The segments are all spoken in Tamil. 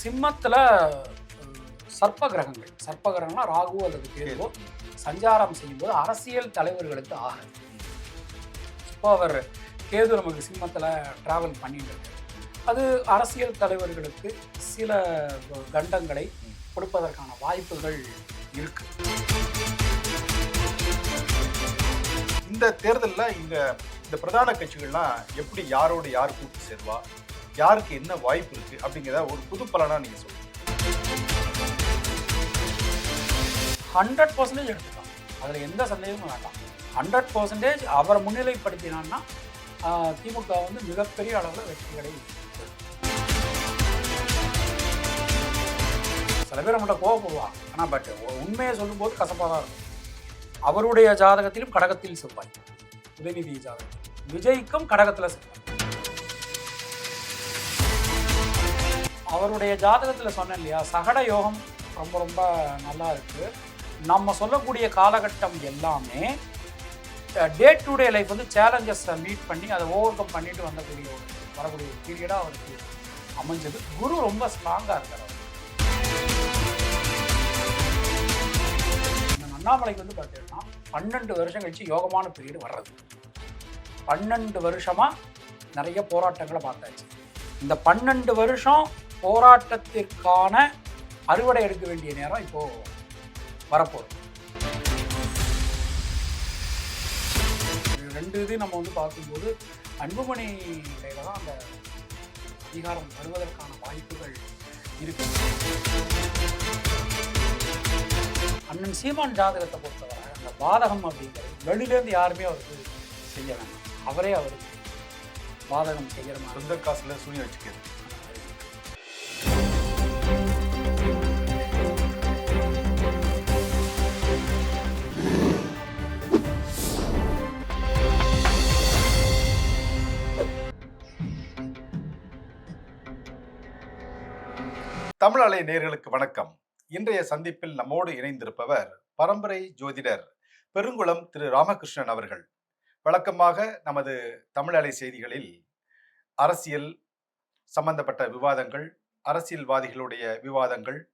சிம்மத்துல சர்ப்ப கிரகங்கள் சர்ப்ப கிரகம்னா ராகு அல்லது கேதுவோ சஞ்சாரம் செய்யும்போது அரசியல் தலைவர்களுக்கு ஆகும் இப்போ அவர் கேது நமக்கு சிம்மத்துல டிராவல் பண்ணிட்டு அது அரசியல் தலைவர்களுக்கு சில கண்டங்களை கொடுப்பதற்கான வாய்ப்புகள் இருக்கு. இந்த தேர்தல்ல இங்க இந்த பிரதான கட்சிகள்லாம் எப்படி யாரோடு யார் கூட்டு சேருவா? யாருக்கு என்ன வாய்ப்பு இருக்கு அப்படிங்கிறத ஒரு புது பலனா நீங்க சொல்லுங்க. ஹண்ட்ரட் பர்சன்டேஜ் எடுத்துக்கலாம். அதில் எந்த சந்தேகமும் வேண்டாம். ஹண்ட்ரட் பர்சன்டேஜ் அவரை முன்னிலைப்படுத்தினான்னா திமுக வந்து மிகப்பெரிய அளவில் வெற்றி கிடையாது சில பேர் நம்மகிட்ட கோவப்படுவாங்க ஆனால் பட் உண்மையை சொல்லும்போது கசப்பாக தான் இருக்கும். அவருடைய ஜாதகத்திலும் கடகத்தில் செவ்வாய். உதயநிதி ஜாதகம். விஜய்க்கும் கடகத்தில் செவ்வாய். அவருடைய ஜாதகத்தில் சொன்னேன் இல்லையா சகட யோகம் ரொம்ப ரொம்ப நல்லா இருக்கு. நம்ம சொல்லக்கூடிய காலகட்டம் எல்லாமே டே டு டே லைஃப் வந்து சேலஞ்சஸை மீட் பண்ணி அதை ஓவர் கம் பண்ணிட்டு வந்தக்கூடிய ஒரு வரக்கூடிய ஒரு பீரியடாக அவருக்கு அமைஞ்சது. குரு ரொம்ப ஸ்ட்ராங்காக இருக்கிறார் இந்த அண்ணாமலைக்கு வந்து பார்த்தீங்கன்னா பன்னெண்டு வருஷம் கழிச்சு யோகமான பீரியடு வர்றது. பன்னெண்டு வருஷமாக நிறைய போராட்டங்களை பார்த்தாச்சு. இந்த பன்னெண்டு வருஷம் போராட்டத்திற்கான அறுவடை எடுக்க வேண்டிய நேரம் இப்போ வரப்போகுது. ரெண்டு இது நம்ம வந்து பார்க்கும்போது அன்புமணி கையில் தான் அந்த அதிகாரம் வருவதற்கான வாய்ப்புகள் இருக்கு. அண்ணன் சீமான் ஜாதகத்தை பொறுத்தவரை அந்த பாதகம் அப்படிங்கிறது வெளியிலேருந்து யாருமே அவருக்கு செய்ய வேண்டாம். அவரே அவருக்கு பாதகம் செய்கிற மாதிரி. சொந்த காசுல சூனியம் வச்சுக்கிறது. தமிழ் அலை வணக்கம். இன்றைய சந்திப்பில் நம்மோடு இணைந்திருப்பவர் பரம்பரை ஜோதிடர் பெருங்குளம் திரு ராமகிருஷ்ணன் அவர்கள். வழக்கமாக நமது தமிழ் அலை செய்திகளில் அரசியல் சம்பந்தப்பட்ட விவாதங்கள் அரசியல்வாதிகளுடைய விவாதங்கள்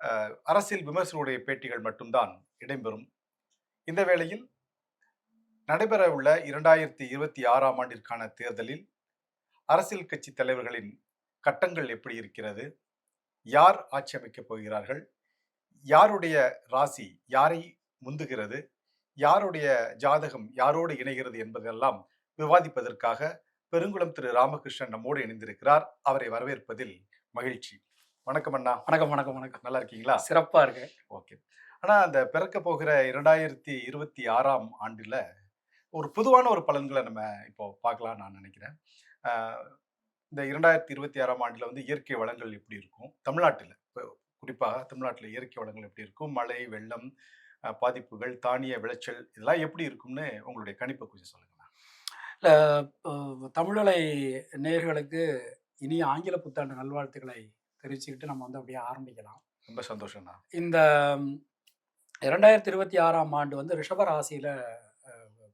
அஹ், அரசியல் விமர்சகருடைய பேட்டிகள் மட்டும்தான் இடம்பெறும். இந்த வேளையில் நடைபெறவுள்ள இரண்டாயிரத்தி இருபத்தி ஆறாம் ஆண்டிற்கான தேர்தலில் அரசியல் கட்சி தலைவர்களின் கட்டங்கள் எப்படி இருக்கிறது? யார் ஆட்சி அமைக்கப் போகிறார்கள்? யாருடைய ராசி யாரை முந்துகிறது? யாருடைய ஜாதகம் யாரோடு இணைகிறது என்பதெல்லாம் விவாதிப்பதற்காக பெருங்குளம் திரு ராமகிருஷ்ணன் நம்மோடு இணைந்திருக்கிறார். அவரை வரவேற்பதில் மகிழ்ச்சி. வணக்கம் அண்ணா. வணக்கம் வணக்கம் வணக்கம். நல்லா இருக்கீங்களா? சிறப்பாக இருக்கு ஓகே. ஆனா அந்த பிறக்க போகிற இரண்டாயிரத்தி இருபத்தி ஆறாம் ஆண்டுல ஒரு பொதுவான ஒரு பலன்களை நம்ம இப்போ பார்க்கலாம் நான் நினைக்கிறேன். இந்த இரண்டாயிரத்தி இருபத்தி ஆறாம் ஆண்டுல வந்து இயற்கை வளங்கள் எப்படி இருக்கும்? தமிழ்நாட்டில். இப்போ குறிப்பாக தமிழ்நாட்டில் இயற்கை வளங்கள் எப்படி இருக்கும்? மழை வெள்ளம் பாதிப்புகள் தானிய விளைச்சல் இதெல்லாம் எப்படி இருக்கும்னு உங்களுடைய கணிப்பை கொஞ்சம் சொல்லுங்க இல்லை தமிழலை நேயர்களுக்கு இனிய ஆங்கில புத்தாண்டு நல்வாழ்த்துக்களை தெரிவிச்சுக்கிட்டு நம்ம வந்து அப்படியே ஆரம்பிக்கலாம். ரொம்ப சந்தோஷம்ண்ணா இந்த இரண்டாயிரத்தி இருபத்தி ஆறாம் ஆண்டு வந்து ரிஷப ராசியில்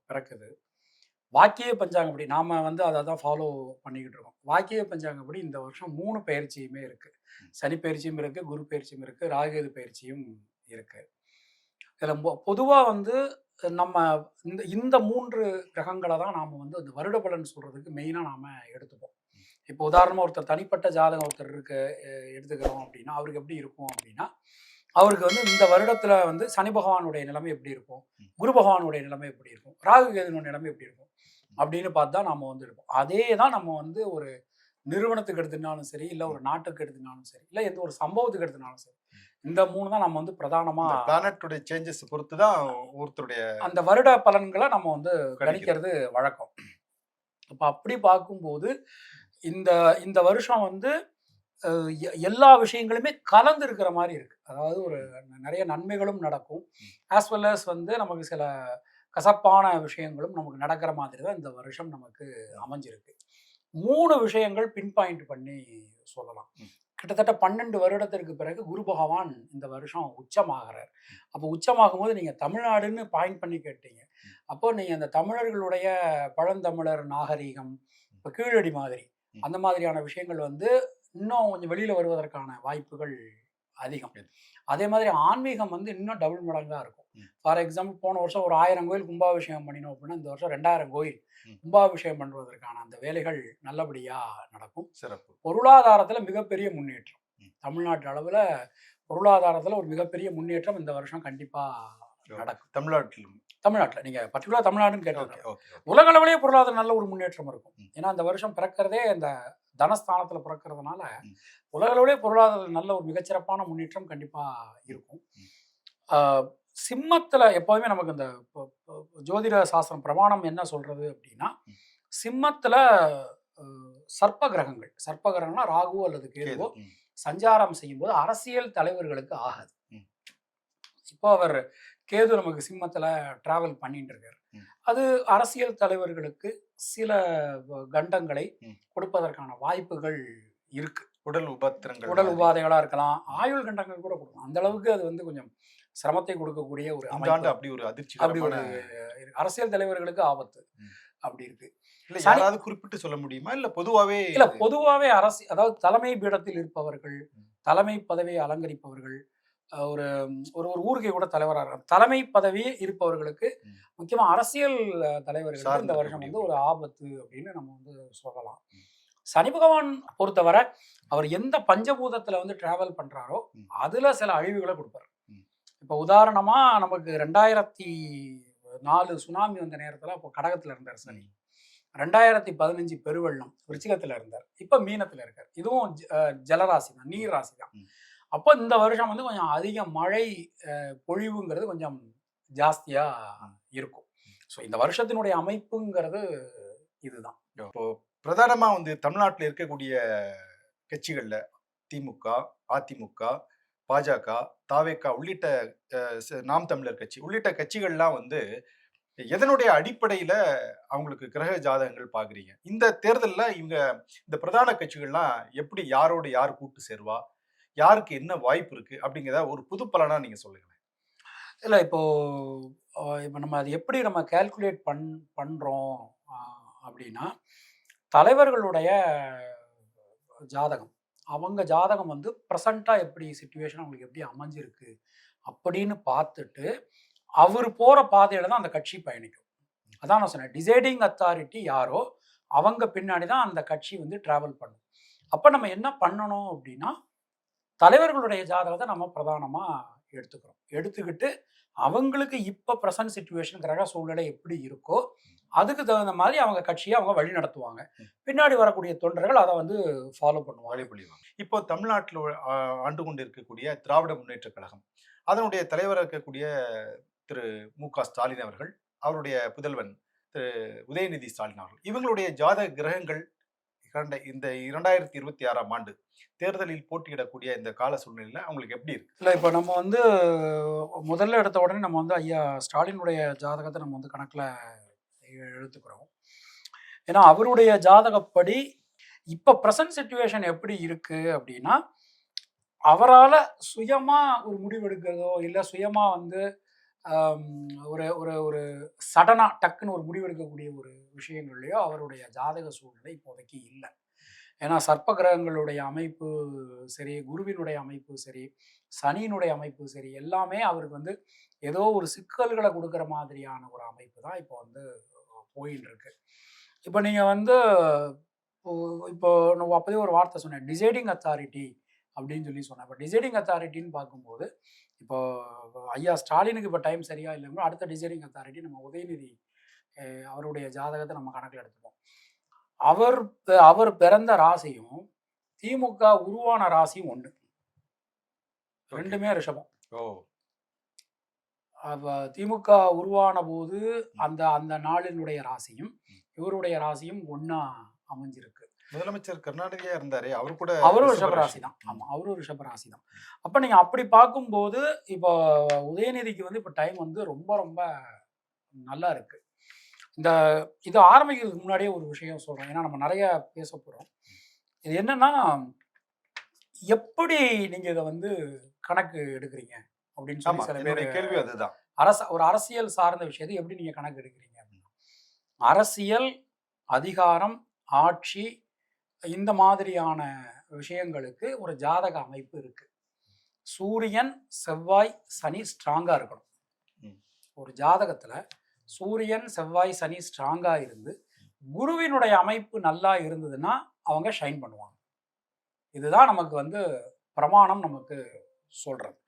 பிறக்குது. வாக்கிய பஞ்சாங்கப்படி நாம் வந்து அதை தான் ஃபாலோ பண்ணிக்கிட்டு இருக்கோம். வாக்கிய பஞ்சாங்கப்படி இந்த வருஷம் மூணு பயிற்சியுமே இருக்குது சனி பயிற்சியும் இருக்குது குரு பயிற்சியும் இருக்குது ராகுகேது பயிற்சியும் இருக்குது இதில் பொதுவாக வந்து நம்ம இந்த இந்த மூன்று கிரகங்களை தான் நாம் வந்து அந்த வருட பலன் சொல்கிறதுக்கு மெயினாக நாம் எடுத்துப்போம். இப்போ உதாரணமாக ஒருத்தர் தனிப்பட்ட ஜாதகம் ஒருத்தர் இருக்கு எடுத்துக்கிறோம் அப்படின்னா அவருக்கு எப்படி இருக்கும் அப்படின்னா அவருக்கு வந்து இந்த வருடத்துல வந்து சனி பகவானுடைய நிலைமை எப்படி இருக்கும் குரு பகவானுடைய நிலைமை எப்படி இருக்கும் ராகு கேதுனுடைய நிலைமை எப்படி இருக்கும். அப்படின்னு பார்த்து தான் நம்ம வந்து இருப்போம். அதே தான் நம்ம வந்து ஒரு நிறுவனத்துக்கு எடுத்துனாலும் சரி இல்லை ஒரு நாட்டுக்கு எடுத்துனாலும் சரி இல்லை எந்த ஒரு சம்பவத்துக்கு எடுத்துனாலும் சரி இந்த மூணு தான் நம்ம வந்து பிரதானமா பிளானட்டுடைய சேஞ்சஸ் பொறுத்து தான் ஒருத்தருடைய அந்த வருட பலன்களை நம்ம வந்து கணிக்கிறது. வழக்கம். அப்போ அப்படி பார்க்கும்போது இந்த இந்த வருஷம் வந்து எல்லா விஷயங்களுமே கலந்து இருக்கிற மாதிரி இருக்கு. அதாவது ஒரு நிறைய நன்மைகளும் நடக்கும். ஆஸ் வெல் as வந்து நமக்கு சில கசப்பான விஷயங்களும் நமக்கு நடக்கிற மாதிரி தான் இந்த வருஷம் நமக்கு அமைஞ்சிருக்கு மூணு விஷயங்கள் பின் பாயிண்ட் பண்ணி சொல்லலாம். கிட்டத்தட்ட பன்னெண்டு வருடத்திற்கு பிறகு குரு பகவான் இந்த வருஷம் உச்சமாகிறார் அப்போ உச்சமாகும் போது நீங்கள் தமிழ்நாடுன்னு பாயிண்ட் பண்ணி கேட்டீங்க அப்போ நீங்கள் அந்த தமிழர்களுடைய பழந்தமிழர் நாகரீகம் இப்போ கீழடி மாதிரி. அந்த மாதிரியான விஷயங்கள் வந்து இன்னும் கொஞ்சம் வெளியில வருவதற்கான வாய்ப்புகள் அதிகம். அதே மாதிரி ஆன்மீகம் வந்து இன்னும் டபுள் மடங்கா இருக்கும். ஃபார் எக்ஸாம்பிள் போன வருஷம் ஒரு ஆயிரம் கோயில் கும்பாபிஷேகம் பண்ணினோம் அப்படின்னா இந்த வருஷம் ரெண்டாயிரம் கோயில். கும்பாபிஷேகம் பண்ணுவதற்கான அந்த வேலைகள் நல்லபடியா நடக்கும். சிறப்பு. பொருளாதாரத்துல மிகப்பெரிய முன்னேற்றம். தமிழ்நாட்டு அளவுல பொருளாதாரத்துல ஒரு மிகப்பெரிய முன்னேற்றம் இந்த வருஷம் கண்டிப்பா நடக்கும். தமிழ்நாட்டிலும். தமிழ்நாட்டுல நீங்க பர்டிகுலர் தமிழ்நாடுன்னு ஓகே உலக அளவிலேயே பொருளாதாரம் நல்ல ஒரு முன்னேற்றம் இருக்கும். ஏன்னா இந்த வருஷம் பிறக்கிறதே இந்த தனஸ்தானத்துல பிறக்கிறதுனால ம். உலக அளவிலேயே பொருளாதார நல்ல ஒரு மிகச்சிறப்பான முன்னேற்றம் கண்டிப்பா இருக்கும் சிம்மத்துல எப்போதுமே நமக்கு இந்த ஜோதிட சாஸ்திரம் பிரமாணம் என்ன சொல்றது அப்படின்னா. சிம்மத்துல சர்ப்ப கிரகங்கள் சர்ப்ப கிரகம்னா ராகு அல்லது கேதுவோ. சஞ்சாரம் செய்யும்போது அரசியல் தலைவர்களுக்கு ஆகாது. இப்போ அவர் கேது நமக்கு சிம்மத்துல டிராவல் பண்ணிட்டு இருக்காரு. அது அரசியல் தலைவர்களுக்கு சில கண்டங்களை. கொடுப்பதற்கான வாய்ப்புகள் இருக்கு உடல் உபத்திரங்கள் உடல் மாதிரி. உபாதைகளா இருக்கலாம் ஆயுள் கண்டங்கள் கூட கொடுக்கும் அந்த அளவுக்கு அது வந்து கொஞ்சம் சிரமத்தை கொடுக்கக்கூடிய ஒரு ஆண்டு அப்படி ஒரு அப்படி ஒரு. அரசியல் தலைவர்களுக்கு ஆபத்து. அப்படி இருக்கு இல்ல யாராவது குறிப்பிட்டு சொல்ல முடியுமா இல்ல பொதுவாவே இல்ல பொதுவாவே அரசு அதாவது தலைமை பீடத்தில் இருப்பவர்கள். தலைமை பதவியை அலங்கரிப்பவர்கள் ஒரு ஒரு ஒரு ஊருக்கு கூட தலைவராக தலைமை பதவி இருப்பவர்களுக்கு ம். முக்கியமா அரசியல் அஹ், தலைவர்களுக்கு இந்த வருஷம் வந்து ஒரு ஆபத்து அப்படின்னு நம்ம வந்து சொல்லலாம். சனி பகவான் பொறுத்தவரை அவர் எந்த பஞ்சபூதத்துல வந்து டிராவல் பண்றாரோ ம். அதுல சில அழிவுகளை கொடுப்பாரு. இப்போ உதாரணமா நமக்கு ரெண்டாயிரத்தி நாலு சுனாமி வந்த நேரத்துல அப்போ கடகத்துல இருந்தார் சனி ரெண்டாயிரத்தி பதினஞ்சு பெருவெள்ளம் விருச்சிகத்துல இருந்தார் இப்ப மீனத்துல இருக்கார் இதுவும் ஜலராசி தான் நீர் ராசி தான். அப்போ இந்த வருஷம் வந்து கொஞ்சம் அதிக மழை பொழிவுங்கிறது கொஞ்சம் ஜாஸ்தியா இருக்கும். ஸோ இந்த வருஷத்தினுடைய அமைப்புங்கிறது இதுதான். இப்போ பிரதானமா வந்து தமிழ்நாட்டில் இருக்கக்கூடிய கட்சிகள்ல திமுக அதிமுக பாஜக தாவேகா உள்ளிட்ட நாம் தமிழர் கட்சி உள்ளிட்ட கட்சிகள்லாம் வந்து எதனுடைய அடிப்படையில அவங்களுக்கு கிரக ஜாதகங்கள் பாக்குறீங்க? இந்த தேர்தல்ல இவங்க இந்த பிரதான கட்சிகள்லாம் எப்படி யாரோட யார் கூட்டு சேருவா? யாருக்கு என்ன வாய்ப்பு இருக்கு? அப்படிங்கிறத ஒரு புது பலனா நீங்க சொல்லுங்களேன். இல்லை இப்போ இப்போ நம்ம அது எப்படி நம்ம கால்குலேட் பண் பண்றோம் அப்படின்னா தலைவர்களுடைய ஜாதகம். அவங்க ஜாதகம் வந்து ப்ரெசண்ட்டாக எப்படி சுச்சுவேஷன் அவங்களுக்கு எப்படி அமைஞ்சிருக்கு அப்படின்னு பார்த்துட்டு அவர் போகிற பாதையில் தான் அந்த கட்சி பயணிக்கும். அதான் நான் சொன்னேன். டிசைடிங் அத்தாரிட்டி யாரோ அவங்க பின்னாடி தான் அந்த கட்சி வந்து ட்ராவல் பண்ணும். அப்போ நம்ம என்ன பண்ணணும் அப்படின்னா தலைவர்களுடைய ஜாதகத்தை நம்ம பிரதானமாக எடுத்துக்கிறோம். எடுத்துக்கிட்டு அவங்களுக்கு இப்போ ப்ரெசன்ட் சுச்சுவேஷன் கிரக சூழ்நிலை எப்படி இருக்கோ அதுக்கு தகுந்த மாதிரி அவங்க கட்சியை அவங்க வழி நடத்துவாங்க. பின்னாடி வரக்கூடிய தொண்டர்கள் அதை வந்து ஃபாலோ பண்ணுவாங்க. வழிபொழிவாங்க இப்போ தமிழ்நாட்டில் ஆண்டு கொண்டு இருக்கக்கூடிய திராவிட முன்னேற்ற கழகம் அதனுடைய தலைவராக இருக்கக்கூடிய திரு மு க ஸ்டாலின் அவர்கள் அவருடைய புதல்வன் திரு உதயநிதி ஸ்டாலின் அவர்கள் இவங்களுடைய ஜாதக கிரகங்கள் இரண்ட இந்த இரண்டாயிரத்தி இருபத்தி ஆறாம் ஆண்டு தேர்தலில் போட்டியிடக்கூடிய இந்த கால சூழ்நிலையில் அவங்களுக்கு எப்படி இருக்கு? இல்லை இப்போ நம்ம வந்து முதல்ல எடுத்த உடனே நம்ம வந்து ஐயா ஸ்டாலினுடைய ஜாதகத்தை நம்ம வந்து கணக்கில் எடுத்துக்கிறோம். ஏன்னா அவருடைய ஜாதகப்படி இப்போ ப்ரெசன்ட் சுச்சுவேஷன் எப்படி இருக்குது அப்படின்னா அவரால் சுயமாக ஒரு முடிவெடுக்கிறதோ இல்லை சுயமாக வந்து ஒரு ஒரு ஒரு சடனாக டக்குன்னு ஒரு முடிவெடுக்கக்கூடிய ஒரு விஷயங்கள்லையோ அவருடைய ஜாதக சூழ்நிலை இப்போதைக்கு இல்லை. ஏன்னா சர்ப்ப கிரகங்களுடைய அமைப்பு சரி குருவினுடைய அமைப்பு சரி சனியினுடைய அமைப்பு சரி எல்லாமே அவருக்கு வந்து ஏதோ ஒரு சிக்கல்களை கொடுக்குற மாதிரியான ஒரு அமைப்பு தான் இப்போ வந்து போயின்னு இருக்கு இப்போ நீங்கள் வந்து இப்போ- நம்ம நான் அப்போதே ஒரு வார்த்தை சொன்னேன். டிசைடிங் அத்தாரிட்டி அப்படின்னு சொல்லி சொன்னேன். இப்போ டிசைடிங் அத்தாரிட்டின்னு பார்க்கும்போது இப்போ ஐயா ஸ்டாலினுக்கு இப்போ டைம் சரியா இல்லைங்களோ அடுத்த டிசைடிங் அத்தாரிட்டி நம்ம உதயநிதி அவருடைய ஜாதகத்தை நம்ம கணக்கில் எடுத்துப்போம். அவர் அவர் பிறந்த ராசியும் திமுக உருவான ராசியும் ஒன்று ரெண்டுமே ரிஷபம். ஓ. திமுக உருவான போது அந்த அந்த நாளினுடைய ராசியும் இவருடைய ராசியும் ஒண்ணா அமைஞ்சிருக்கு. முதலமைச்சர் கருணாநிதியா இருந்தாரே அவர் கூட அவரும் ரிஷப ரிஷப ராசி தான். ஆமா அவரும் ரிஷப ராசி தான். அப்ப நீங்க அப்படி பார்க்கும்போது இப்போ உதயநிதிக்கு வந்து இப்போ டைம் வந்து ரொம்ப ரொம்ப நல்லா இருக்கு. இந்த இது ஆரம்பிக்கிறதுக்கு முன்னாடியே ஒரு விஷயம் சொல்றேன். ஏன்னா நம்ம நிறைய பேச போறோம். இது என்னன்னா எப்படி நீங்க இதை வந்து கணக்கு எடுக்கிறீங்க? அப்படின்னு சொல்லி சில பேர் கேள்வி அதுதான். அரச ஒரு அரசியல் சார்ந்த விஷயத்தை எப்படி நீங்க கணக்கு எடுக்கிறீங்க அப்படின்னா அரசியல் அதிகாரம் ஆட்சி இந்த மாதிரியான விஷயங்களுக்கு ஒரு ஜாதக அமைப்பு இருக்கு. சூரியன் செவ்வாய் சனி ஸ்ட்ராங்கா இருக்கணும். ஒரு ஜாதகத்துல சூரியன் செவ்வாய் சனி ஸ்ட்ராங்கா இருந்து குருவினுடைய அமைப்பு நல்லா இருந்ததுன்னா அவங்க ஷைன் பண்ணுவாங்க. இதுதான் நமக்கு வந்து பிரமாணம் நமக்கு சொல்றது.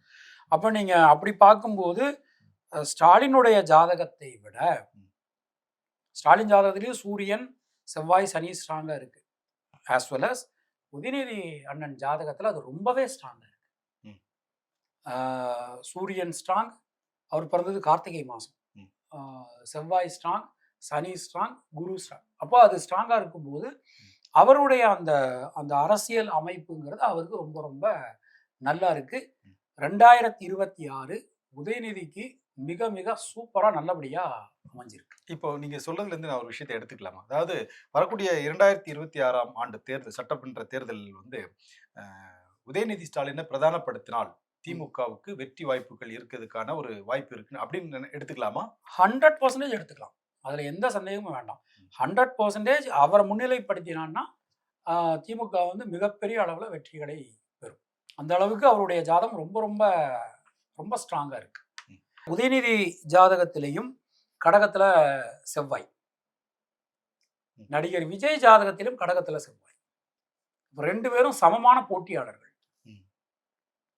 அப்போ நீங்க அப்படி பார்க்கும்போது ஸ்டாலினுடைய ஜாதகத்தை விட ஸ்டாலின் ஜாதகத்திலேயும் சூரியன் செவ்வாய் சனி ஸ்ட்ராங்கா இருக்கு. ஆஸ் வெல் அஸ் உதயநிதி அண்ணன் ஜாதகத்துல அது ரொம்பவே ஸ்ட்ராங்கா இருக்கு ம். ஆஹ், சூரியன் ஸ்ட்ராங் அவர் பிறந்தது கார்த்திகை மாதம். செவ்வாய் ஸ்ட்ராங் சனி ஸ்ட்ராங் குரு ஸ்ட்ராங் அப்போ அது ஸ்ட்ராங்காக இருக்கும்போது அவருடைய அந்த அந்த அரசியல் அமைப்புங்கிறது அவருக்கு ரொம்ப ரொம்ப நல்லா இருக்கு ம். ரெண்டாயிரத்தி இருபத்தி ஆறு உதயநிதிக்கு மிக மிக சூப்பராக நல்லபடியாக அமைஞ்சிருக்கு. இப்போ நீங்க சொல்றதுல இருந்து நான் ஒரு விஷயத்தை எடுத்துக்கலாமா? அதாவது வரக்கூடிய இரண்டாயிரத்தி இருபத்தி ஆறாம் ஆண்டு தேர்தல் சட்டமன்ற தேர்தல் வந்து உதயநிதி ஸ்டாலினை பிரதானப்படுத்தினால் திமுகவுக்கு வெற்றி வாய்ப்புகள் இருக்கிறதுக்கான ஒரு வாய்ப்பு இருக்கு அப்படின்னு எடுத்துக்கலாமா? ஹண்ட்ரட் பர்சன்டேஜ் எடுத்துக்கலாம். அதில் எந்த சந்தேகமும் வேண்டாம். ஹண்ட்ரட் பர்சன்டேஜ் அவரை முன்னிலைப்படுத்தினான்னா திமுக வந்து மிகப்பெரிய அளவில் வெற்றிகளை பெறும். அந்த அளவுக்கு அவருடைய ஜாதகம் ரொம்ப ரொம்ப ரொம்ப ஸ்ட்ராங்காக இருக்கு. ம். உதயநிதி ஜாதகத்திலையும் கடகத்தில் செவ்வாய். நடிகர் விஜய் ஜாதகத்திலும் கடகத்தில் செவ்வாய். ரெண்டு பேரும் சமமான போட்டியாளர்கள்.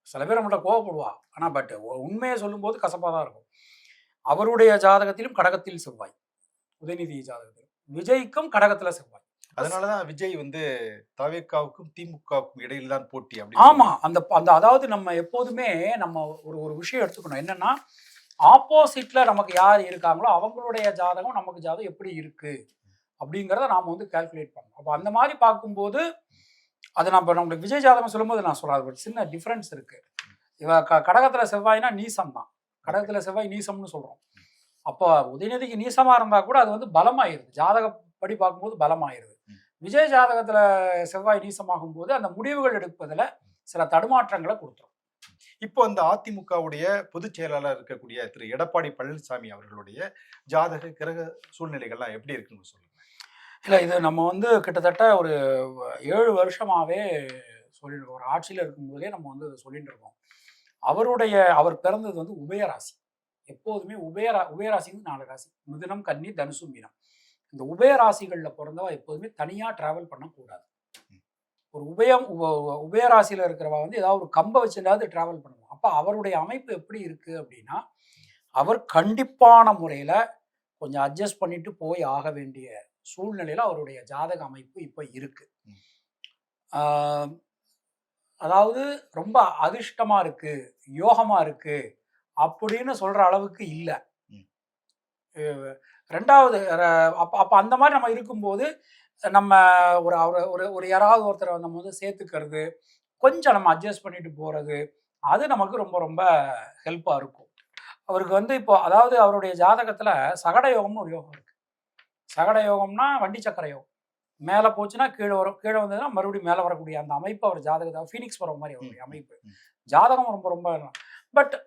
சில பேர் நம்மகிட்ட கோவப்படுவா. ஆனால் பட் உண்மையை சொல்லும்போது கசப்பாக தான் இருக்கும். அவருடைய ஜாதகத்திலும் கடகத்தில் செவ்வாய். உதயநிதி ஜாதகத்திலும். விஜய்க்கும் கடகத்தில் செவ்வாய். அதனாலதான் விஜய் வந்து தவேக்காவுக்கும் திமுகவுக்கும் இடையில தான் போட்டி அப்படின்னு ஆமா. அந்த அந்த அதாவது நம்ம எப்போதுமே நம்ம ஒரு ஒரு விஷயம் எடுத்துக்கணும். என்னன்னா ஆப்போசிட்ல நமக்கு யார் இருக்காங்களோ அவங்களுடைய ஜாதகம் நமக்கு ஜாதகம் எப்படி இருக்கு? அப்படிங்கிறத நாம வந்து கால்குலேட் பண்ணோம் அப்போ அந்த மாதிரி பார்க்கும்போது அது நம்ம நம்மளுக்கு விஜய் ஜாதகம் சொல்லும்போது நான் சொல்கிறேன் அது ஒரு சின்ன டிஃப்ரென்ஸ் இருக்கு. இவ க கடகத்துல செவ்வாய்னா நீசம் தான். கடகத்துல செவ்வாய் நீசம்னு சொல்றோம். அப்போ உதயநிதிக்கு நீசமா இருந்தா கூட அது வந்து பலமாயிருது. ஜாதகப்படி பார்க்கும்போது பலமாயிருது. விஜய் ஜாதகத்துல செவ்வாய் நீசமாகும் போது அந்த முடிவுகள் எடுப்பதுல சில தடுமாற்றங்களை கொடுத்துரும். இப்போ அந்த அதிமுகவுடைய பொதுச் செயலாளர் இருக்கக்கூடிய திரு. எடப்பாடி பழனிசாமி அவர்களுடைய ஜாதக கிரக சூழ்நிலைகள்லாம் எப்படி இருக்குன்னு சொல்லுங்க. இல்லை இது நம்ம வந்து கிட்டத்தட்ட ஒரு ஏழு வருஷமாகவே சொல்லிட்டு ஒரு ஆட்சியில் இருக்கும்போதே நம்ம வந்து சொல்லிட்டு இருக்கோம். அவருடைய அவர் பிறந்தது வந்து உபயராசி எப்போதுமே உபயரா உபயராசிக்கு நாலு ராசி. மிதுனம் கன்னி தனுசு மீனம். இந்த உபயராசிகளில் பிறந்தவா எப்போதுமே தனியாக ட்ராவல் பண்ணக்கூடாது. ஒரு உபயம் உப- உப- உபயராசியில் இருக்கிறவா வந்து ஏதாவது ஒரு கம்பை வச்சுட்டாவது டிராவல் பண்ணுவோம் அப்போ அவருடைய அமைப்பு எப்படி இருக்கு அப்படின்னா அவர் கண்டிப்பான முறையில் கொஞ்சம் அட்ஜஸ்ட் பண்ணிட்டு போய் ஆக வேண்டிய சூழ்நிலையில் அவருடைய ஜாதக அமைப்பு இப்போ இருக்கு ம். ஆஹ் அதாவது ரொம்ப அதிர்ஷ்டமா இருக்கு யோகமா இருக்கு அப்படின்னு சொல்ற அளவுக்கு இல்லை. ரெண்டாவது அப்ப அப்ப அந்த மாதிரி நம்ம இருக்கும்போது நம்ம ஒரு அவர- ஒரு ஒரு யாராவது ஒருத்தரை நம்ம வந்து சேர்த்துக்கிறது கொஞ்சம் நம்ம அட்ஜஸ்ட் பண்ணிட்டு போறது அது நமக்கு ரொம்ப ரொம்ப ஹெல்ப்பாக இருக்கும். அவருக்கு வந்து இப்போ அதாவது அவருடைய ஜாதகத்துல சகட யோகம்னு ஒரு யோகம் இருக்கு. சகட யோகம்னா வண்டி சக்கர யோகம். மேலே போச்சுன்னா கீழே வரும் கீழே வந்ததுன்னா மறுபடியும் மேலே வரக்கூடிய அந்த அமைப்பு அவர் ஜாதகத்தை ஃபீனிக்ஸ் வர மாதிரி அவருடைய அமைப்பு. ஜாதகம் ரொம்ப ரொம்ப பட்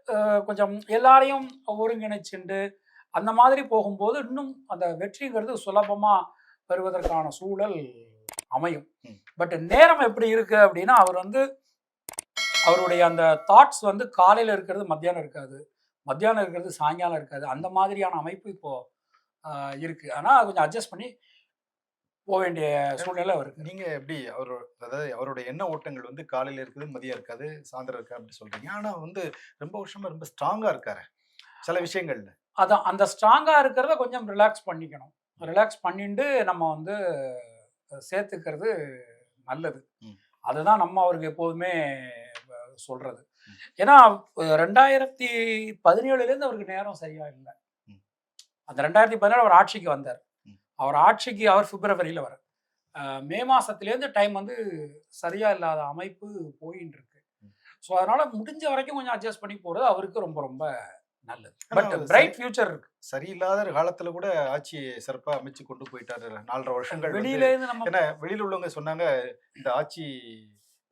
கொஞ்சம் எல்லாரையும் ஒருங்கிணைச்சுண்டு அந்த மாதிரி போகும்போது இன்னும் அந்த வெற்றிங்கிறது சுலபமா பெறுவதற்கான சூழல் அமையும். பட் நேரம் எப்படி இருக்கு அப்படின்னா அவர் வந்து அவருடைய அந்த தாட்ஸ் வந்து காலையில இருக்கிறது மத்தியானம் இருக்காது. மத்தியானம் இருக்கிறது சாயங்காலம் இருக்காது. அந்த மாதிரியான அமைப்பு இப்போ இருக்கு. ஆனா கொஞ்சம் அட்ஜஸ்ட் பண்ணி போக வேண்டிய சூழ்நிலை அவருக்கு. நீங்க எப்படி அவர் அதாவது அவருடைய எண்ண ஓட்டங்கள் வந்து காலையில இருக்குது மதியம் இருக்காது சாயந்தரம் இருக்கா அப்படி சொல்றீங்க. ஆனா வந்து ரொம்ப வருஷமா ரொம்ப ஸ்ட்ராங்கா இருக்காரு சில விஷயங்கள்ல. அதான் அந்த ஸ்ட்ராங்கா இருக்கிறத கொஞ்சம் ரிலாக்ஸ் பண்ணிக்கணும். ரிலாக்ஸ் பண்ணிட்டு நம்ம வந்து சேர்த்துக்கிறது நல்லது. அதுதான் நம்ம அவருக்கு எப்போதுமே சொல்றது. ஏன்னா ரெண்டாயிரத்தி பதினேழுலேருந்து அவருக்கு நேரம் சரியா இல்லை. அந்த ரெண்டாயிரத்தி பதினேழு அவர் ஆட்சிக்கு வந்தார். அவர் ஆட்சிக்கு அவர் பிப்ரவரியில் வர மே மாசத்துலேருந்து டைம் வந்து சரியா இல்லாத அமைப்பு போயின்னு இருக்கு. ஸோ அதனால முடிஞ்ச வரைக்கும் கொஞ்சம் அட்ஜஸ்ட் பண்ணி போறது அவருக்கு ரொம்ப ரொம்ப நல்லது. பட் பிரைட் ஃபியூச்சர் இருக்கு. சரியில்லாத ஒரு காலத்துல கூட ஆட்சியை சிறப்பா அமைச்சு கொண்டு போயிட்டாரு. நாலரை வருஷங்கள் வெளியில இருந்து நம்ம ஏன்னா வெளியில உள்ளவங்க சொன்னாங்க இந்த ஆட்சி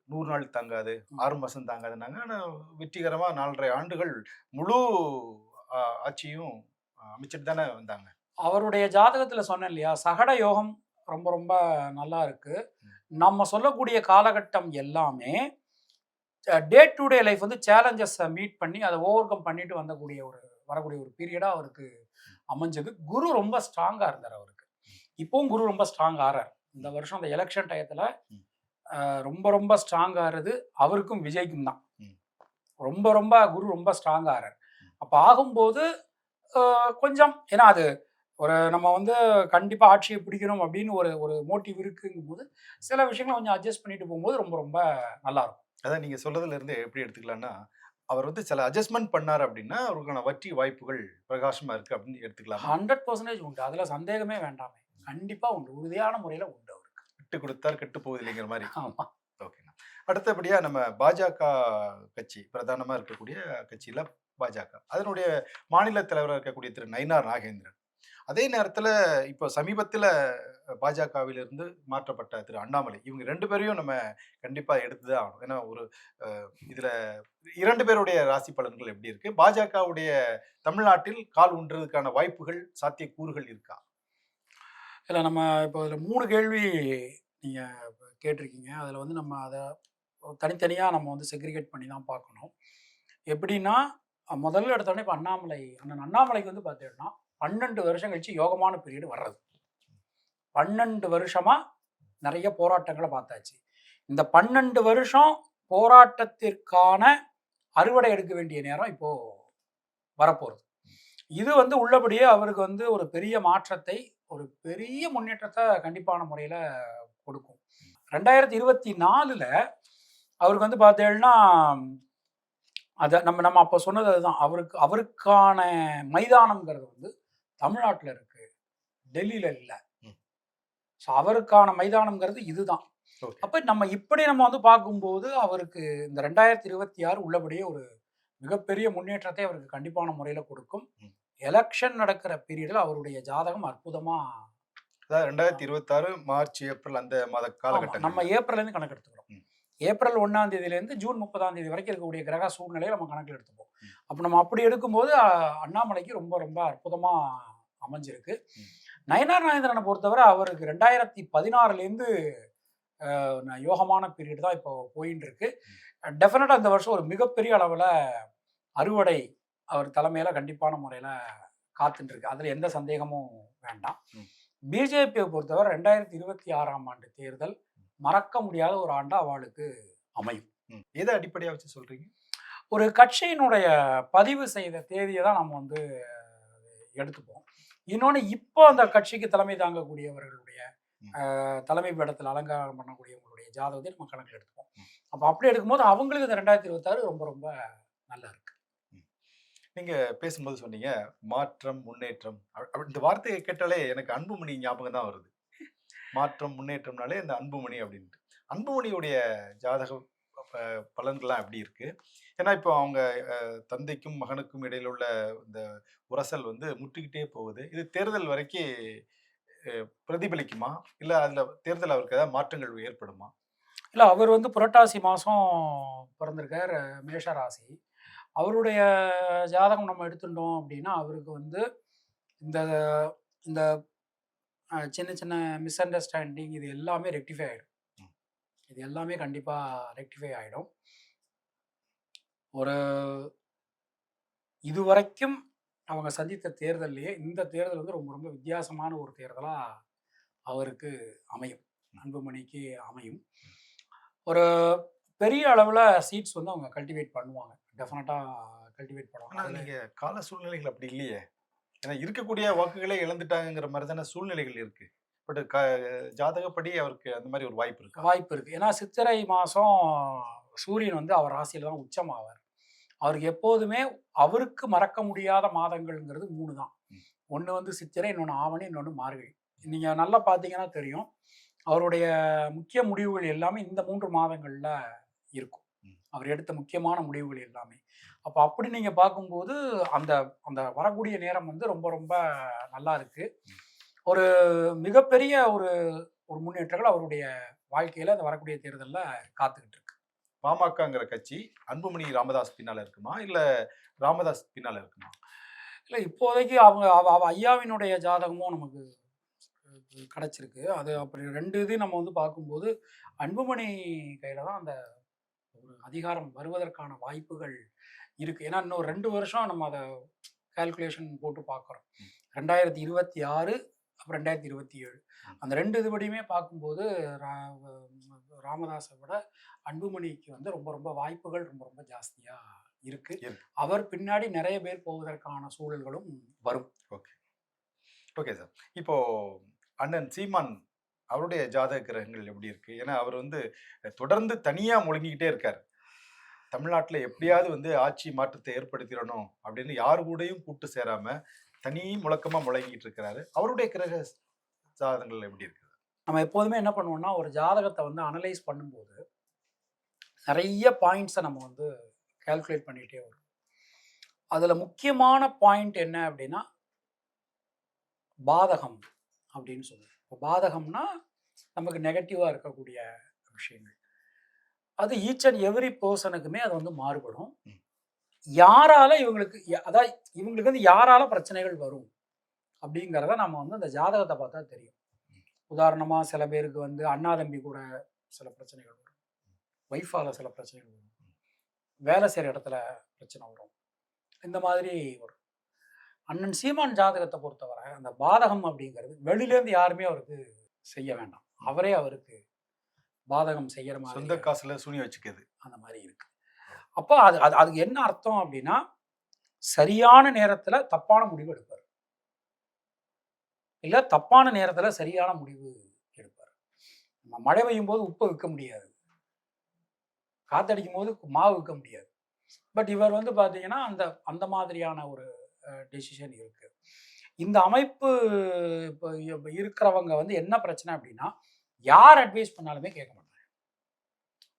நூறு நாள் தாங்காது. ஆறு மாசம் தாங்காதுன்னாங்க. ஆனா வெற்றிகரமா நாலரை ஆண்டுகள் முழு ஆட்சியும் அமைச்சிட்டு தானே வந்தாங்க. அவருடைய ஜாதகத்துல சொன்னேன் இல்லையா சகட யோகம் ரொம்ப ரொம்ப நல்லா இருக்கு. நம்ம சொல்லக்கூடிய காலகட்டம் எல்லாமே டே டு டே லைஃப் வந்து சேலஞ்சஸை மீட் பண்ணி அதை ஓவர் கம் பண்ணிட்டு வந்தக்கூடிய ஒரு வரக்கூடிய ஒரு பீரியடாக அவருக்கு அமைஞ்சது. குரு ரொம்ப ஸ்ட்ராங்காக இருந்தார் அவருக்கு. இப்போவும் குரு ரொம்ப ஸ்ட்ராங் ஆறார். இந்த வருஷம் அந்த எலெக்ஷன் டயத்தில். ரொம்ப ரொம்ப ஸ்ட்ராங் ஆறது அவருக்கும் விஜய்க்கும் தான். ரொம்ப ரொம்ப குரு ரொம்ப ஸ்ட்ராங் ஆறார். அப்போ ஆகும்போது கொஞ்சம் ஏன்னா அது ஒரு நம்ம வந்து கண்டிப்பாக ஆட்சியை பிடிக்கணும் அப்படின்னு ஒரு ஒரு மோட்டிவ் இருக்குங்கும் போது சில விஷயங்களை கொஞ்சம் அட்ஜஸ்ட் பண்ணிட்டு போகும்போது ரொம்ப ரொம்ப நல்லா இருக்கும். அதான் நீங்க சொல்றதுல இருந்து எப்படி எடுத்துக்கலாம்னா அவர் வந்து சில அட்ஜஸ்ட்மெண்ட் பண்ணார் அப்படின்னா அவருக்கான வட்டி வாய்ப்புகள் பிரகாசமா இருக்கு அப்படின்னு எடுத்துக்கலாம்? ஹண்ட்ரட் பர்சன்டேஜ் உண்டு. அதில் சந்தேகமே வேண்டாமே. கண்டிப்பாக உண்டு. உறுதியான முறையில் உண்டு அவருக்கு. விட்டு கொடுத்தார் கெட்டு போகுது இல்லைங்கிற மாதிரி. ஆமாம் ஓகேண்ணா. அடுத்தபடியா நம்ம பாஜக கட்சி பிரதானமா இருக்கக்கூடிய கட்சியில பாஜக. அதனுடைய மாநில தலைவராக இருக்கக்கூடிய திரு நயினார் நாகேந்திரன். அதே நேரத்துல இப்போ சமீபத்துல பாஜகவிலிருந்து மாற்றப்பட்ட திரு அண்ணாமலை. இவங்க ரெண்டு பேரையும் நம்ம கண்டிப்பாக எடுத்துதான் ஆகணும். ஏன்னா ஒரு இதில் இரண்டு பேருடைய ராசி பலன்கள் எப்படி இருக்கு? பாஜகவுடைய தமிழ்நாட்டில் கால் உண்டுறதுக்கான வாய்ப்புகள் சாத்தியக்கூறுகள் இருக்கா? இல்லை நம்ம இப்போ இதில் மூணு கேள்வி நீங்கள் கேட்டிருக்கீங்க. அதில் வந்து நம்ம அதை தனித்தனியாக நம்ம வந்து செக்ரிகேட் பண்ணி தான் பார்க்கணும். எப்படின்னா முதல்ல எடுத்தோடனே இப்போ அண்ணாமலை அண்ணன் அண்ணாமலைக்கு வந்து பார்த்தீங்கன்னா பன்னெண்டு வருஷம் கழிச்சு யோகமான பீரியட் வர்றது. பன்னெண்டு வருஷமா நிறைய போராட்டங்களை பார்த்தாச்சு. இந்த பன்னெண்டு வருஷம் போராட்டத்திற்கான அறுவடை எடுக்க வேண்டிய நேரம் இப்போ வரப்போகிறது இது வந்து உள்ளபடியே அவருக்கு வந்து ஒரு பெரிய மாற்றத்தை ஒரு பெரிய முன்னேற்றத்தை கண்டிப்பான முறையில் கொடுக்கும். ரெண்டாயிரத்தி இருபத்தி நாலில் அவருக்கு வந்து பார்த்தேன்னா அதை நம்ம நம்ம அப்போ சொன்னது அதுதான். அவருக்கு அவருக்கான மைதானம்ங்கிறது வந்து தமிழ்நாட்டில் இருக்குது டெல்லியில் இல்லை. ஸோ அவருக்கான மைதானம்ங்கிறது இதுதான். அப்போ நம்ம இப்படி நம்ம வந்து பார்க்கும்போது அவருக்கு இந்த ரெண்டாயிரத்தி இருபத்தி ஆறு உள்ளபடியே ஒரு மிகப்பெரிய முன்னேற்றத்தை அவருக்கு கண்டிப்பான முறையில் கொடுக்கும். எலெக்ஷன் நடக்கிற பீரியடில் அவருடைய ஜாதகம் அற்புதமாக அதாவது ரெண்டாயிரத்தி இருபத்தாறு மார்ச் ஏப்ரல் அந்த மாத ஆமா, காலகட்டங்கள் நம்ம ஏப்ரல்லேருந்து கணக்கு எடுத்துக்கிறோம். ஏப்ரல் ஒன்றாம் தேதியிலேருந்து ஜூன் முப்பதாம் தேதி வரைக்கும் இருக்கக்கூடிய கிரக சூழ்நிலையை நம்ம கணக்கில் எடுத்துப்போம். அப்போ நம்ம அப்படி எடுக்கும்போது அண்ணாமலைக்கு ரொம்ப ரொம்ப அற்புதமாக அமைஞ்சிருக்கு. நயனார் நாகேந்திரனை பொறுத்தவரை அவருக்கு ரெண்டாயிரத்தி பதினாறுலேருந்து யோகமான பீரியட் தான் இப்போ போயின்னு இருக்கு டெஃபினட்டாக இந்த வருஷம் ஒரு மிகப்பெரிய அளவில் அறுவடை அவர் தலைமையில் கண்டிப்பான முறையில் காத்துட்டு இருக்கு அதில் எந்த சந்தேகமும் வேண்டாம். பிஜேபியை பொறுத்தவரை ரெண்டாயிரத்தி இருபத்தி ஆறாம் ஆண்டு தேர்தல் மறக்க முடியாத ஒரு ஆண்டா அவளுக்கு அமையும். எதை அடிப்படையா வச்சு சொல்றீங்க? ஒரு கட்சியினுடைய பதிவு செய்த தேதியை தான் நம்ம வந்து எடுத்துப்போம். இன்னொன்று இப்போ அந்த கட்சிக்கு தலைமை தாங்கக்கூடியவர்களுடைய தலைமை பீடத்தில் அலங்காரம் பண்ணக்கூடியவங்களுடைய ஜாதகத்தை நம்ம கணக்கில் எடுத்துப்போம். அப்போ அப்படி எடுக்கும்போது அவங்களுக்கு இந்த ரெண்டாயிரத்தி இருபத்தாறு ரொம்ப ரொம்ப நல்லா இருக்கு. நீங்க பேசும்போது சொன்னீங்க மாற்றம் முன்னேற்றம். இந்த வார்த்தையை கேட்டாலே எனக்கு அன்புமணி ஞாபகம் தான் வருது. மாற்றம் முன்னேற்றம்னாலே இந்த அன்புமணி அப்படின்ட்டு. அன்புமணியுடைய ஜாதக அஹ், பலன்கள்லாம் எப்படி இருக்கு. ஏன்னா இப்போ அவங்க தந்தைக்கும் மகனுக்கும் இடையில உள்ள இந்த உரசல் வந்து முட்டுக்கிட்டே போகுது. இது தேர்தல் வரைக்கும் பிரதிபலிக்குமா? இல்லை அதில் தேர்தல் அவருக்கு ஏதாவது மாற்றங்கள் ஏற்படுமா? இல்லை அவர் வந்து புரட்டாசி மாதம் பிறந்திருக்கார் மேஷ ராசி. அவருடைய ஜாதகம் நம்ம எடுத்துட்டோம் அப்படின்னா அவருக்கு வந்து இந்த இந்த சின்ன சின்ன மிஸ் அண்டர்ஸ்டாண்டிங் இது எல்லாமே ரெக்டிஃபை ஆகிடும் இது எல்லாமே கண்டிப்பாக ரெக்டிஃபை ஆகிடும் ஒரு இதுவரைக்கும் அவங்க சந்தித்த தேர்தல்லையே இந்த தேர்தல் வந்து ரொம்ப ரொம்ப வித்தியாசமான ஒரு தேர்தலாக அவருக்கு அமையும். அன்புமணிக்கு அமையும். ஒரு பெரிய அளவில் சீட்ஸ் வந்து அவங்க கல்டிவேட் பண்ணுவாங்க. டெஃபினட்டாக கல்டிவேட் பண்ணுவாங்க. நீங்க கால சூழ்நிலைகள் அப்படி இல்லையே. ஏன்னா இருக்கக்கூடிய வாக்குகளை இழந்துட்டாங்கிற மாதிரி தானே சூழ்நிலைகள் இருக்கு. பட் க ஜாதகப்படி அவருக்கு அந்த மாதிரி ஒரு வாய்ப்பு இருக்கா? வாய்ப்பு இருக்குது ஏன்னா சித்திரை மாதம் சூரியன் வந்து அவர் ராசியில் தான் உச்சமாவார். அவருக்கு எப்போதுமே அவருக்கு மறக்க முடியாத மாதங்கள்ங்கிறது மூணு தான். ஒன்று வந்து சித்திரை இன்னொன்று ஆவணி இன்னொன்று மார்கழி. நீங்கள் நல்லா பார்த்தீங்கன்னா தெரியும் அவருடைய முக்கிய முடிவுகள் எல்லாமே இந்த மூன்று மாதங்களில் இருக்கும். அவர் எடுத்த முக்கியமான முடிவுகள் எல்லாமே. அப்போ அப்படி நீங்கள் பார்க்கும்போது அந்த அந்த வரக்கூடிய நேரம் வந்து ரொம்ப ரொம்ப நல்லா இருக்கு. ஒரு மிகப்பெரிய ஒரு ஒரு முன்னேற்றங்கள் அவருடைய வாழ்க்கையில் அந்த வரக்கூடிய தேர்தலில் காத்துக்கிட்டு இருக்கு. பாமகங்கிற கட்சி அன்புமணி ராமதாஸ் பின்னால இருக்குமா? இல்ல ராமதாஸ் பின்னால இருக்குமா? இல்லை இப்போதைக்கு அவங்க அவ ஐயாவினுடைய ஜாதகமும் நமக்கு கிடச்சிருக்கு. அது அப்படி ரெண்டு இது நம்ம வந்து பார்க்கும்போது அன்புமணி கையில் தான் அந்த ஒரு அதிகாரம் வருவதற்கான வாய்ப்புகள் இருக்குது ஏன்னா இன்னும் ரெண்டு வருஷம் நம்ம அதை கால்குலேஷன் போட்டு பார்க்குறோம். ரெண்டாயிரத்தி இருபத்தி ஆறு அப்புறம் ரெண்டாயிரத்தி இருபத்தி ஏழு. அந்த ரெண்டு இதுபடியுமே பார்க்கும்போது ரா- ராமதாஸை விட அன்புமணிக்கு வந்து ரொம்ப ரொம்ப வாய்ப்புகள் ரொம்ப ரொம்ப ஜாஸ்தியாக இருக்கு. அவர் பின்னாடி நிறைய பேர் போவதற்கான சூழல்களும் வரும். Okay sir. இப்போ அண்ணன் சீமான் அவருடைய ஜாதக கிரகங்கள் எப்படி இருக்கு? ஏன்னா அவர் வந்து தொடர்ந்து தனியா முழுங்கிக்கிட்டே இருக்காரு. தமிழ்நாட்டுல எப்படியாவது வந்து ஆட்சி மாற்றத்தை ஏற்படுத்திடணும் அப்படின்னு யாரு கூடயும் கூட்டு சேராம தனி முழக்கமா முழங்கிட்டு இருக்கிறாரு அவருடைய கிரக ஜாதகங்கள் எப்படி இருக்கு நம்ம எப்போதுமே என்ன பண்ணுவோம்னா ஒரு ஜாதகத்தை வந்து அனலைஸ் பண்ணும்போது நிறைய பாயிண்ட்ஸை நம்ம வந்து கால்குலேட் பண்ணிகிட்டே வரும். அதில் முக்கியமான பாயிண்ட் என்ன அப்படின்னா பாதகம் அப்படின்னு சொல்லுவோம். இப்போ பாதகம்னா நமக்கு நெகட்டிவாக இருக்கக்கூடிய விஷயங்கள். அது ஈச் அண்ட் எவ்ரி பர்சனுக்குமே அது வந்து மாறுபடும். யாரால இவங்களுக்கு அதான் இவங்களுக்கு வந்து யாரால பிரச்சனைகள் வரும்? அப்படிங்கிறத நம்ம வந்து அந்த ஜாதகத்தை பார்த்தா தெரியும். உதாரணமாக சில பேருக்கு வந்து அண்ணா தம்பி கூட சில பிரச்சனைகள் வரும். ஒய்ஃபால் சில பிரச்சனைகள் வரும். வேலை செய்கிற இடத்துல பிரச்சனை வரும். இந்த மாதிரி வரும். அண்ணன் சீமான் ஜாதகத்தை பொறுத்தவரை அந்த பாதகம் அப்படிங்கிறது வெளியிலேருந்து யாருமே அவருக்கு செய்ய வேண்டாம். அவரே அவருக்கு பாதகம் செய்யற சொந்த மாதிரி காசுல சூனியம் வச்சுக்கிறது. அந்த மாதிரி இருக்கு. அப்போ அது அது அதுக்கு என்ன அர்த்தம் அப்படின்னா சரியான நேரத்துல தப்பான முடிவு எடுப்பார். இல்லை தப்பான நேரத்துல சரியான முடிவு எடுப்பார். நம்ம மழை பெய்யும் போது உப்பு விற்க முடியாது. காத்தடிக்கும் போது மாவு விற்க முடியாது. பட் இவர் வந்து பார்த்தீங்கன்னா அந்த அந்த மாதிரியான ஒரு டெசிஷன் இருக்கு. இந்த அமைப்பு இப்போ இருக்கிறவங்க வந்து என்ன பிரச்சனை அப்படின்னா யார் அட்வைஸ் பண்ணாலுமே கேட்க மாட்டாங்க.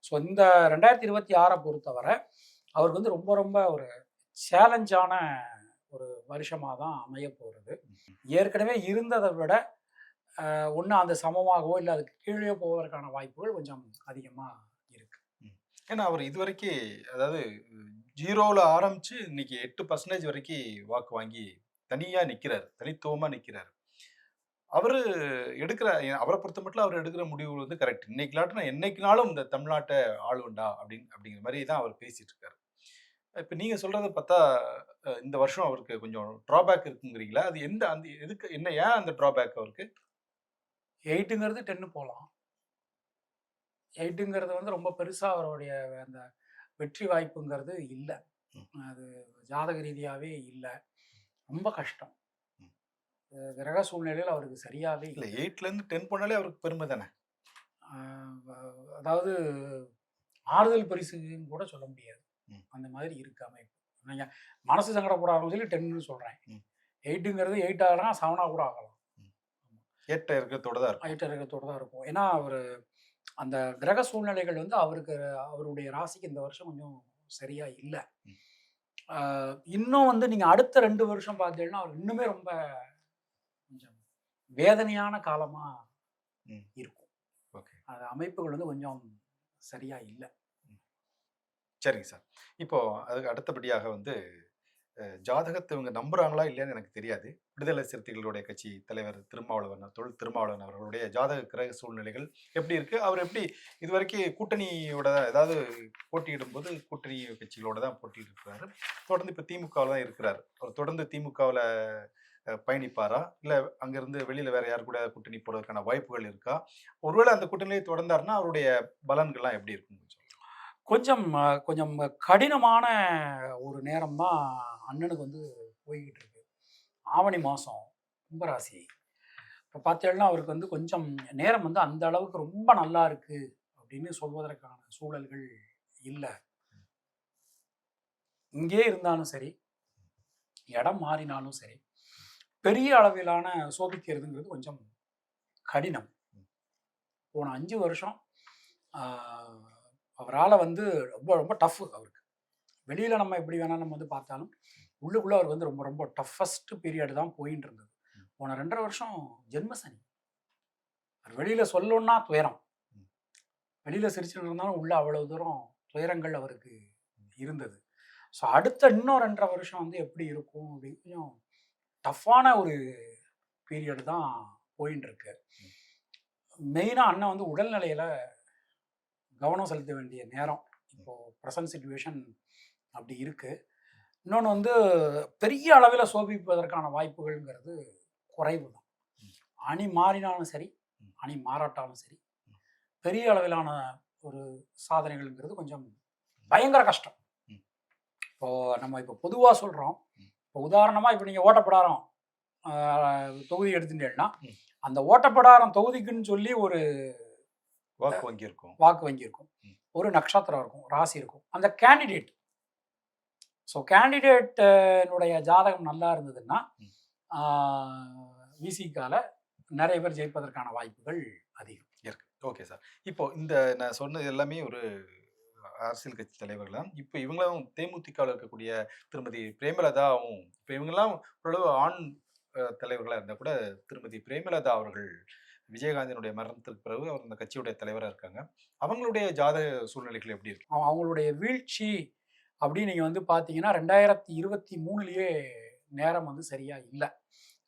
ஸோ இந்த ரெண்டாயிரத்தி இருபத்தி ஆறை பொறுத்தவரை அவருக்கு வந்து ரொம்ப ரொம்ப ஒரு சேலஞ்சான ஒரு வருஷமாக தான் அமைய போகிறது ஏற்கனவே இருந்ததை விட ஒன்று அந்த சமமாகவோ இல்லை அதுக்கு கீழே போவதற்கான வாய்ப்புகள் கொஞ்சம் அதிகமாக இருக்கு. ஏன்னா அவர் இதுவரைக்கும் அதாவது ஜீரோவில் ஆரம்பித்து இன்னைக்கு எட்டு பர்சன்டேஜ் வரைக்கும் வாக்கு வாங்கி தனியாக நிற்கிறார் தனித்துவமாக நிற்கிறார் அவரு எடுக்கிற அவரை பொறுத்த மட்டும் அவர் எடுக்கிற முடிவு வந்து கரெக்ட் இன்னைக்கு நான் என்னைக்குனாலும் இந்த தமிழ்நாட்டை ஆளுவண்டா அப்படின்னு அப்படிங்கிற மாதிரி தான் அவர் பேசிட்டு இருக்காரு. இப்போ நீங்க சொல்றத பார்த்தா இந்த வருஷம் அவருக்கு கொஞ்சம் ட்ராபேக் இருக்குங்கிறீங்களா? அது எந்த அந்த எதுக்கு என்ன ஏன் அந்த ட்ராபேக் அவருக்கு? எயிட்டுங்கிறது டென்னு போகலாம் எயிட்டுங்கிறது வந்து ரொம்ப பெருசாக அவருடைய அந்த வெற்றி வாய்ப்புங்கிறது இல்லை. அது ஜாதக ரீதியாகவே இல்லை. ரொம்ப கஷ்டம். கிரக சூழ்நிலையில் அவருக்கு சரியாகவே இல்ல இல்லை. எயிட்ல இருந்து டென் போனாலே அவருக்கு பெருமை தானே? அதாவது ஆறுதல் பரிசுன்னு கூட சொல்ல முடியாது. அந்த மாதிரி இருக்கு அமைப்பு. நீங்கள் மனசு சங்கடப்படாமல் சொல்லி டென்னு சொல்கிறேன். எயிட்டுங்கிறது எயிட் ஆகலாம் செவனாக கூட ஆகலாம். ஏற்ற இருக்கிறதோட தான் இருக்கும். எயிட் இறக்கத்தோடு தான் இருக்கும். ஏன்னா அவர் அந்த கிரக சூழ்நிலைகள் வந்து அவருக்கு அவருடைய ராசிக்கு இந்த வருஷம் கொஞ்சம் சரியா இல்லை. இன்னும் வந்து நீங்கள் அடுத்த ரெண்டு வருஷம் பார்த்தீங்கன்னா அவர் இன்னுமே ரொம்ப வேதனையான காலமாக ம். இருக்கும். ஓகே. அது அமைப்புகள் வந்து கொஞ்சம் சரியா இல்லை. சரிங்க சார். இப்போ அதுக்கு அடுத்தபடியாக வந்து ஜாதகத்தை இவங்க நம்புறாங்களா இல்லையான்னு எனக்கு தெரியாது. விடுதலை சிறுத்தைகளுடைய கட்சி தலைவர் திருமாவளவன் தொல் திருமாவளவன் அவர்களுடைய ஜாதக கிரக சூழ்நிலைகள் எப்படி இருக்கு? அவர் எப்படி இதுவரைக்கும் கூட்டணியோட தான் ஏதாவது போட்டியிடும் போது கூட்டணி கட்சிகளோட தான் போட்டியிட்டு தொடர்ந்து இப்போ திமுகவில் தான் இருக்கிறார். அவர் தொடர்ந்து திமுகவில் பயணிப்பாரா? இல்லை அங்கேருந்து வெளியில் வேற யார் கூட கூட்டணி போடுறதுக்கான வாய்ப்புகள் இருக்கா? ஒருவேளை அந்த கூட்டணியை தொடர்ந்தாருன்னா அவருடைய பலன்கள்லாம் எப்படி இருக்கும் கொஞ்சம் கொஞ்சம் கொஞ்சம் கடினமான ஒரு நேரம் தான் அண்ணனுக்கு வந்து போய்கிட்டு இருக்கு. ஆவணி மாதம் கும்பராசி. இப்போ பார்த்தேன்னா அவருக்கு வந்து கொஞ்சம் நேரம் வந்து அந்த அளவுக்கு ரொம்ப நல்லா இருக்கு அப்படின்னு சொல்வதற்கான சூழல்கள் இல்லை. இங்கே இருந்தாலும் சரி இடம் மாறினாலும் சரி பெரிய அளவிலான சோபிக்கிறதுங்கிறது கொஞ்சம் கடினம். போன அஞ்சு வருஷம் அவரால் வந்து ரொம்ப ரொம்ப டஃப் அவருக்கு. வெளியில் நம்ம எப்படி வேணாலும் நம்ம வந்து பார்த்தாலும் உள்ளுக்குள்ளே அவர் வந்து ரொம்ப ரொம்ப டஃபஸ்ட் பீரியட் தான் போயின்னு இருந்தது போன ரெண்டரை வருஷம் ஜென்மசனி அவர் வெளியில் சொல்லணும்னா துயரம். வெளியில் சிரிச்சுட்டு இருந்தாலும் உள்ள அவ்வளவு தூரம் துயரங்கள் அவருக்கு இருந்தது. ஸோ அடுத்த இன்னும் ரெண்டரை வருஷம் வந்து எப்படி இருக்கும் அப்படின்னு கொஞ்சம் டஃப்பான ஒரு பீரியட் தான் போயின்னு இருக்கு மெயினாக அண்ணன் வந்து உடல்நிலையில் கவனம் செலுத்த வேண்டிய நேரம். இப்போது ப்ரெசன்ட் சுச்சுவேஷன் அப்படி இருக்குது இன்னொன்று வந்து பெரிய அளவில் சோபிப்பதற்கான வாய்ப்புகள்ங்கிறது குறைவு தான். அணி மாறினாலும் சரி அணி மாறாட்டாலும் சரி பெரிய அளவிலான ஒரு சாதனைகள்ங்கிறது கொஞ்சம் பயங்கர கஷ்டம். ம். இப்போ நம்ம இப்போ பொதுவாக சொல்கிறோம் இப்போ உதாரணமாக இப்போ நீங்கள் ஓட்டப்படாரம் தொகுதி எடுத்துட்டேன்னா. அந்த ஓட்டப்படாரம் தொகுதிக்குன்னு சொல்லி ஒரு வாக்கு வங்கி இருக்கும் வாக்கு வங்கி இருக்கும். ஒரு நட்சத்திரம் இருக்கும் ராசி இருக்கும். அந்த கேண்டிடேட். ஸோ கேண்டிடேட்னுடைய ஜாதகம் நல்லா இருந்ததுன்னா. விசிக்கால நிறைய பேர் ஜெயிப்பதற்கான வாய்ப்புகள் அதிகம். இருக்கு. Okay sir. இப்போ இந்த நான் சொன்னது எல்லாமே ஒரு அரசியல் கட்சி தலைவர்களாம் இப்போ இவங்களும் தேமுதிகவில் இருக்கக்கூடிய திருமதி பிரேமலதாவும் இப்போ இவங்கெல்லாம் ஓரளவு ஆண் தலைவர்களாக இருந்தால் கூட திருமதி பிரேமலதா அவர்கள் விஜயகாந்தினுடைய மரணத்துக்கு பிறகு அவர் அந்த கட்சியுடைய தலைவராக இருக்காங்க. அவங்களுடைய ஜாதக சூழ்நிலைகள் எப்படி இருக்கு? அவங்களுடைய வீழ்ச்சி அப்படின்னு நீங்கள் வந்து பார்த்தீங்கன்னா ரெண்டாயிரத்தி இருபத்தி மூணுலேயே நேரம் வந்து சரியாக இல்லை.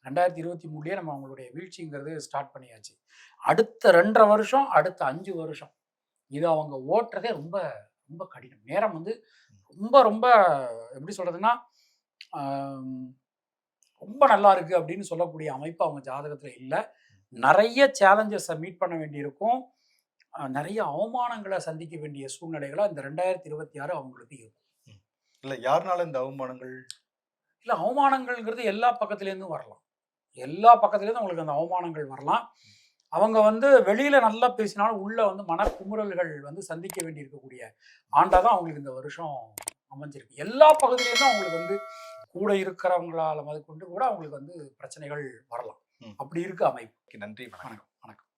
ரெண்டாயிரத்தி இருபத்தி மூணுலேயே நம்ம அவங்களுடைய வீழ்ச்சிங்கிறது ஸ்டார்ட் பண்ணியாச்சு. அடுத்த ரெண்டரை வருஷம் அடுத்த அஞ்சு வருஷம். இது அவங்க ஓட்டுறதே ரொம்ப ரொம்ப கடினம். நேரம் வந்து ரொம்ப ரொம்ப எப்படி சொல்றதுன்னா ஆம், ரொம்ப நல்லா இருக்கு அப்படின்னு சொல்லக்கூடிய அமைப்பு அவங்க ஜாதகத்தில் இல்லை. நிறைய சேலஞ்சஸை மீட் பண்ண வேண்டியிருக்கும். நிறைய அவமானங்களை சந்திக்க வேண்டிய சூழ்நிலைகளாக இந்த ரெண்டாயிரத்தி இருபத்தி ஆறு அவங்களுக்கு இருக்கும். இல்லை யாருனால இந்த அவமானங்கள்? இல்லை அவமானங்கள்ங்கிறது எல்லா பக்கத்துலேருந்தும் வரலாம். எல்லா பக்கத்துலேருந்தும் அவங்களுக்கு அந்த அவமானங்கள் வரலாம். அவங்க வந்து வெளியில நல்லா பேசினாலும் உள்ள வந்து மனக்குமுறல்கள் வந்து சந்திக்க வேண்டி இருக்கக்கூடிய ஆண்டா தான் அவங்களுக்கு இந்த வருஷம் அமைஞ்சிருக்கு. எல்லா பகுதியிலேருந்தும் அவங்களுக்கு வந்து கூட இருக்கிறவங்களால முதற்கொண்டு கூட அவங்களுக்கு வந்து பிரச்சனைகள் வரலாம். அப்படி இருக்கு அமைப்பு. நன்றி வணக்கம் வணக்கம்.